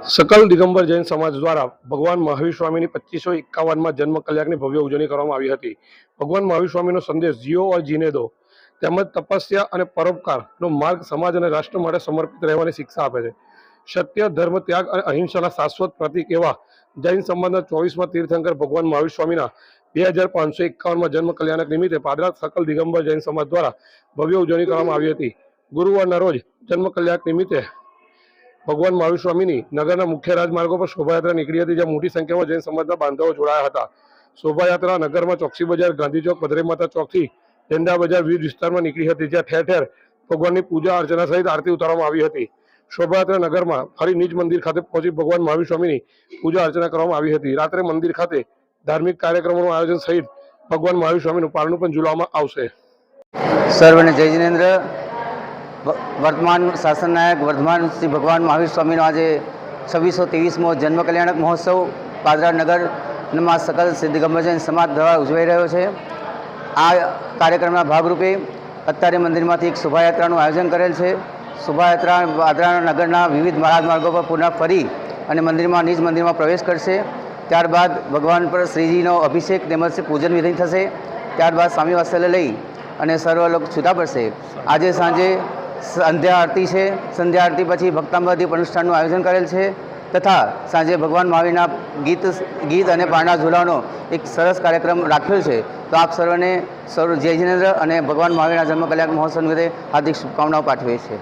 સકલ દિગંબર જૈન સમાજ દ્વારા ભગવાન મહાવીર સ્વામીની પચીસો એકાવનમાં જન્મ કલ્યાણની ભવ્ય ઉજવણી કરવામાં આવી હતી. ભગવાન મહાવીર સ્વામીનો સંદેશ જીઓ ઓર જીને દો તેમજ તપસ્યા અને પરોપકારનો માર્ગ સમાજ અને રાષ્ટ્ર માટે સમર્પિત રહેવાની શિક્ષા આપે છે. સત્ય, ધર્મ, ત્યાગ અને અહિંસાના શાશ્વત પ્રતિક એવા જૈન સમાજના ચોવીસમાં તીર્થંકર ભગવાન મહાવીર સ્વામીના બે હજાર પાંચસો એકાવનમાં જન્મ કલ્યાણક નિમિત્તે પાદરા સકલ દિગંબર જૈન સમાજ દ્વારા ભવ્ય ઉજવણી કરવામાં આવી હતી. ગુરુવારના રોજ જન્મ કલ્યાણક નિમિત્તે ભગવાન મહાવીર સ્વામીની નગરના મુખ્ય રાજમાર્ગો પર શોભાયાત્રા નીકળી હતી, જ્યાં મોટી સંખ્યામાં જૈન સમાજના બાંધવો જોડાયા હતા. શોભાયાત્રા નગરમાં ચોકસી બજાર, ગાંધી ચોક ભદ્રે માતા ચોકથી ઝંડા બજાર વિવિધ વિસ્તારમાં નીકળી હતી, જ્યાં ઠેર ઠેર ભગવાનની પૂજા અર્ચના સહિત આરતી ઉતારવામાં આવી હતી. શોભાયાત્રા નગરમાં ફરી નિજ મંદિર ખાતે પહોંચી ભગવાન મહાવીર સ્વામીની પૂજા અર્ચના કરવામાં આવી હતી. રાત્રે મંદિર ખાતે ધાર્મિક કાર્યક્રમોનું આયોજન સહિત ભગવાન મહાવીર સ્વામીનું પારણું પણ ઝુલાવવામાં આવશે. સર્વને જય જિનેન્દ્ર. વર્તમાન શાસન નાયક વર્ધમાન શ્રી ભગવાન મહાવીર સ્વામીનો આજે છવ્વીસો ત્રેવીસમો જન્મ કલ્યાણક મહોત્સવ પાદરા નગરમાં સકલ સિદ્ધ દિગંબર સમાજ દ્વારા ઉજવાઈ રહ્યો છે. આ કાર્યક્રમના ભાગરૂપે અત્યારે મંદિરમાંથી એક શોભાયાત્રાનું આયોજન કરેલ છે. શોભાયાત્રા પાદરા નગરના વિવિધ રાજમાર્ગો પર પુનઃ ફરી અને મંદિરમાં નિજ મંદિરમાં પ્રવેશ કરશે. ત્યારબાદ ભગવાન પર શ્રીજીનો અભિષેક તેમજ પૂજન વિધિ થશે. ત્યારબાદ સ્વામી વાસલે લઈ અને સર્વ લોકો છૂટા પડશે. આજે સાંજે સંધ્યા આરતી છે. સંધ્યા આરતી પછી ભક્તાંબરદીપ અનુષ્ઠાનનું આયોજન કરેલ છે. તથા સાંજે ભગવાન મહાવીરના ગીત ગીત અને પારણા ઝુલાવનો એક સરસ કાર્યક્રમ રાખ્યો છે. તો આપ સર્વને સર્વ જય જિનેન્દ્ર અને ભગવાન મહાવીરના જન્મ કલ્યાણ મહોત્સવ નિમિત્તે હાર્દિક શુભકામનાઓ પાઠવીએ છીએ.